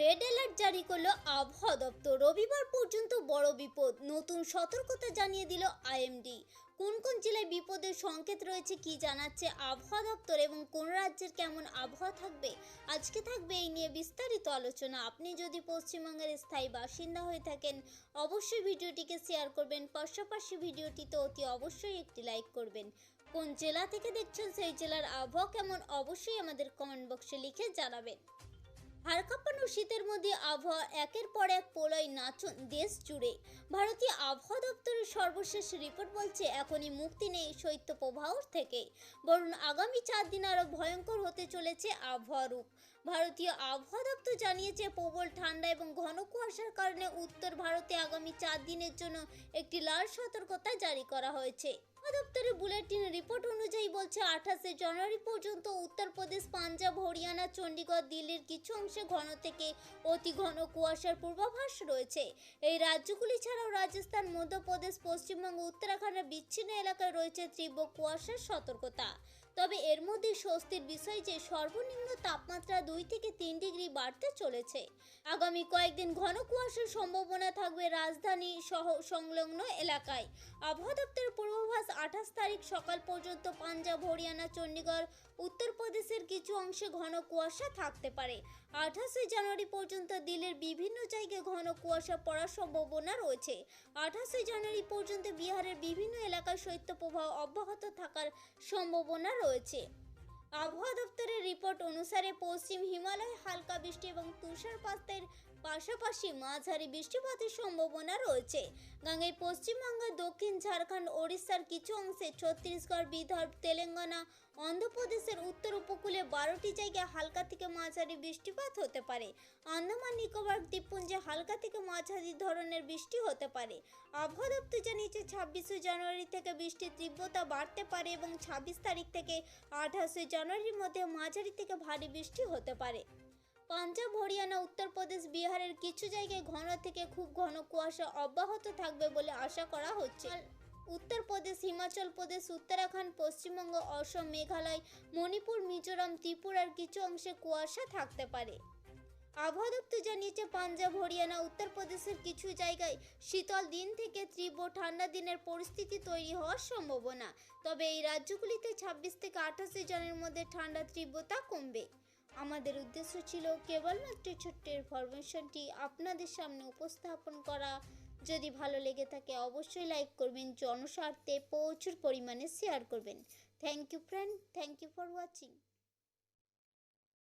Red alert জারি করল আবহাওয়া দপ্তর। রবিবার পর্যন্ত বড় বিপদ। নতুন সতর্কতা জানিয়ে দিল আইএমডি। কোন কোন জেলায় বিপদের সংকেত রয়েছে কি জানাচ্ছে আবহাওয়া দপ্তর এবং কোন রাজ্যের কেমন আবহাওয়া থাকবে? আজকে থাকবে এই নিয়ে বিস্তারিত আলোচনা। আপনি যদি পশ্চিমবঙ্গের স্থায়ী বাসিন্দা হয়ে থাকেন, অবশ্যই ভিডিওটিকে শেয়ার করবেন। পাশাপাশি ভিডিওটিতে অতি অবশ্যই একটি লাইক করবেন। কোন জেলা থেকে দেখছেন সেই জেলার আবহাওয়া কেমন, অবশ্যই আমাদের কমেন্ট বক্সে লিখে জানাবেন। হাড় শীতের মধ্যে আবহাওয়া একের পর এক পোলয় নাচন দেশ জুড়ে। ভারতীয় আবহাওয়া দপ্তরের সর্বশেষ রিপোর্ট বলছে, এখনই মুক্তি নেই শৈত্য প্রবাহ থেকে। বরং আগামী চার দিন আরও ভয়ঙ্কর হতে চলেছে আবহাওয়া রূপ। ভারতীয় আবহাওয়া দপ্তর জানিয়েছে, প্রবল ঠান্ডা এবং ঘন কুয়াশার কারণে উত্তর ভারতে আগামী চার দিনের জন্য একটি লাল সতর্কতা জারি করা হয়েছে। দপ্তরের বুলেটিন রিপোর্ট অনুযায়ী বলছে, আঠাশে জানুয়ারি পর্যন্ত উত্তরপ্রদেশ, পাঞ্জাব, হরিয়ানা চণ্ডীগড় দিল্লির কিছু অংশে ঘন থেকে অতি ঘন কুয়াশার পূর্বাভাস রয়েছে। এই রাজ্যগুলি ছাড়াও রাজস্থান, মধ্যপ্রদেশ, পশ্চিমবঙ্গ উত্তরাখণ্ডের বিচ্ছিন্ন এলাকায় রয়েছে তীব্র কুয়াশার সতর্কতা। তবে এর মধ্যে স্বস্তির বিষয় যে সর্বনিম্ন তাপমাত্রা দুই থেকে তিন ডিগ্রি বাড়তে চলেছে। আগামী কয়েকদিন ঘন কুয়াশার সম্ভাবনা থাকবে রাজধানী সহ সংলগ্ন এলাকায়। আবহাওয়া দপ্তরের পূর্বাভাস আঠাশ তারিখ সকাল পর্যন্ত পাঞ্জাব, হরিয়ানা, চণ্ডীগড়, উত্তরপ্রদেশের কিছু অংশে ঘন কুয়াশা থাকতে পারে। আঠাশে জানুয়ারি পর্যন্ত দিল্লির বিভিন্ন জায়গায় ঘন কুয়াশা পড়ার সম্ভাবনা রয়েছে। আঠাশে জানুয়ারি পর্যন্ত বিহারের বিভিন্ন এলাকায় শৈত্যপ্রবাহ অব্যাহত থাকার সম্ভাবনা রয়েছে। আবহাওয়া দপ্তরের রিপোর্ট অনুসারে পশ্চিম হিমালয়ে, হালকা বৃষ্টি এবং তুষারপাতের পাশাপাশি মাঝারি বৃষ্টিপাতের সম্ভাবনা রয়েছে। গাঙ্গেয় পশ্চিমবঙ্গ, দক্ষিণ ঝাড়খণ্ড, ওড়িশার কিছু অংশে ছত্তিশগড়, বিদর্ভ, তেলেঙ্গানা, অন্ধ্রপ্রদেশের উত্তর উপকূলে বারোটি জায়গায় হালকা থেকে মাঝারি বৃষ্টিপাত হতে পারে। আন্দামান, নিকোবর, দ্বীপপুঞ্জে হালকা থেকে মাঝারি ধরনের বৃষ্টি হতে পারে। আবহাওয়া দপ্তর জানিয়েছে, ছাব্বিশে জানুয়ারি থেকে বৃষ্টির তীব্রতা বাড়তে পারে এবং ছাব্বিশ তারিখ থেকে আঠাশে জানুয়ারির মধ্যে মাঝারি থেকে ভারী বৃষ্টি হতে পারে। পাঞ্জাব, হরিয়ানা, উত্তরপ্রদেশ, বিহারের কিছু জায়গায় ঘন থেকে খুব ঘন কুয়াশা অব্যাহত থাকবে বলে আশা করা হচ্ছে। উত্তরপ্রদেশ, হিমাচল প্রদেশ, উত্তরাখণ্ড, পশ্চিমবঙ্গ, অসম, মেঘালয়, মণিপুর, মিজোরাম, ত্রিপুরার কিছু অংশে কুয়াশা থাকতে পারে। আবহাওয়া দপ্তর জানিয়েছে, পাঞ্জাব, হরিয়ানা, উত্তরপ্রদেশের কিছু জায়গায় শীতল দিন থেকে তীব্র ঠান্ডা দিনের পরিস্থিতি তৈরি হওয়ার সম্ভাবনা। তবে এই রাজ্যগুলিতে ছাব্বিশ থেকে আঠাশে জনের মধ্যে ঠান্ডা তীব্রতা কমবে। আমাদের উদ্দেশ্য ছিল কেবলমাত্র ছোট্ট ইনফরমেশনটি আপনাদের সামনে উপস্থাপন করা। যদি ভালো লেগে থাকে, অবশ্যই লাইক করবেন, জনস্বার্থে প্রচুর পরিমাণে শেয়ার করবেন। Thank you friend thank you for watching